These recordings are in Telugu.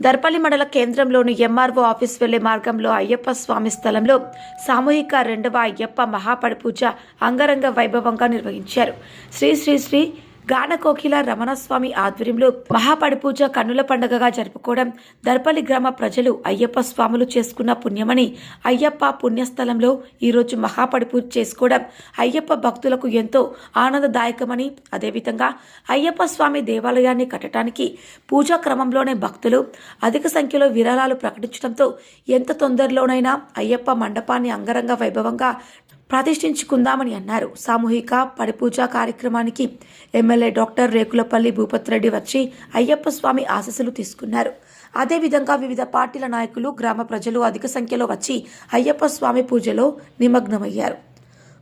దర్పల్లి మండల కేంద్రంలోని ఎంఆర్ఓ ఆఫీస్ వెళ్ళే మార్గంలో అయ్యప్ప స్వామి స్థలంలో సామూహిక రెండవ అయ్యప్ప మహాపడి పూజ అంగరంగ వైభవంగా నిర్వహించారు. శ్రీ శ్రీ శ్రీ గానకోకిల రమణస్వామి ఆధ్వర్యంలో మహాపడి పూజ కన్నుల పండుగగా జరుపుకోవడం దర్పల్లి గ్రామ ప్రజలు అయ్యప్ప స్వాములు చేసుకున్న పుణ్యమని అయ్యప్ప పుణ్యస్థలంలో ఈరోజు మహాపడి పూజ చేసుకోవడం అయ్యప్ప భక్తులకు ఎంతో ఆనందదాయకమని అదేవిధంగా అయ్యప్ప స్వామి దేవాలయాన్ని కట్టడానికి పూజా క్రమంలోనే భక్తులు అధిక సంఖ్యలో విరాళాలు ప్రకటించడంతో ఎంత తొందరలోనైనా అయ్యప్ప మండపాన్ని అంగరంగ వైభవంగా ప్రతిష్ఠించుకుందామని అన్నారు. సామూహిక పడిపూజ కార్యక్రమానికి ఎమ్మెల్యే డాక్టర్ రేకులపల్లి భూపత్ రెడ్డి వచ్చి అయ్యప్ప స్వామి ఆశీస్సులు తీసుకున్నారు. అదేవిధంగా వివిధ పార్టీల నాయకులు గ్రామ ప్రజలు అధిక సంఖ్యలో వచ్చి అయ్యప్ప స్వామి పూజలో నిమగ్నమయ్యారు.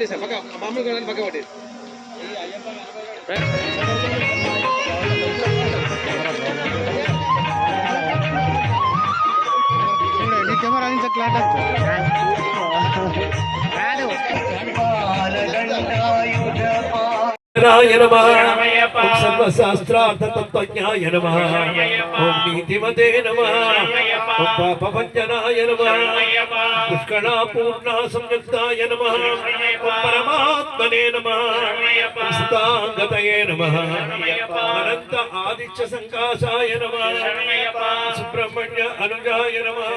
పట్టి సార్ పక్క మామూలు కూడా పక్క పట్టి కెమెరా నుంచి క్లాట్ రాయ నమః ఓం సర్వశాస్త్రార్థ తత్వజ్ఞాయ నమః ఓం నీతిమతే నమః ఓం పాపభంజనాయ నమః పుష్కళా పూర్ణా సంయుక్తాయ నమః ఓం పరమాత్మనే నమః ఓం సతాంగతయే నమః అనంత ఆదిత్య సంకాశాయ నమః సుబ్రహ్మణ్య అనుజాయ నమః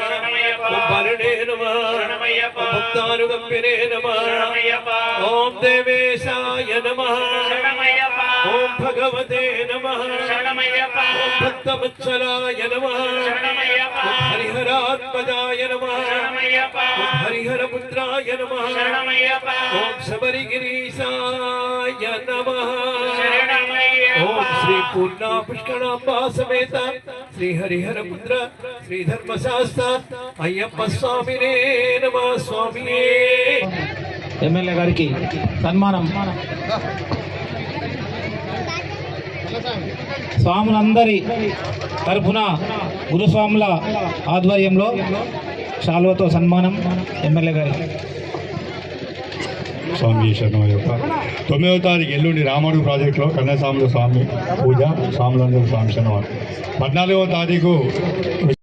ఓం బలినే నమః ఓం భక్తానుగంపినే నమః ఓం దేవేశాయ ఓం భక్తవత్సలాయ నమః ఓం హరిహరాత్మజాయ నమః ఓం హరిహరపుత్రాయ నమః ఓం శబరిగిరీశాయ నమః ఓం శ్రీ పూర్ణా పుష్కరాంబా సమేత శ్రీ హరిహరపుత్ర శ్రీ ధర్మశాస్త్ర అయ్యప్ప స్వామినే నమ స్వామియే ఎమ్మెల్యే గారికి సన్మానం స్వాములందరి తరఫున గురుస్వాముల ఆధ్వర్యంలో శాలువతో సన్మానం ఎమ్మెల్యే గారి. స్వామి యొక్క తొమ్మిదవ తారీఖు ఎల్లుండి రామడు ప్రాజెక్టులో కన్నస్వాముల స్వామి పూజ స్వాములందరూ స్వామి శరణం పద్నాలుగవ తారీఖు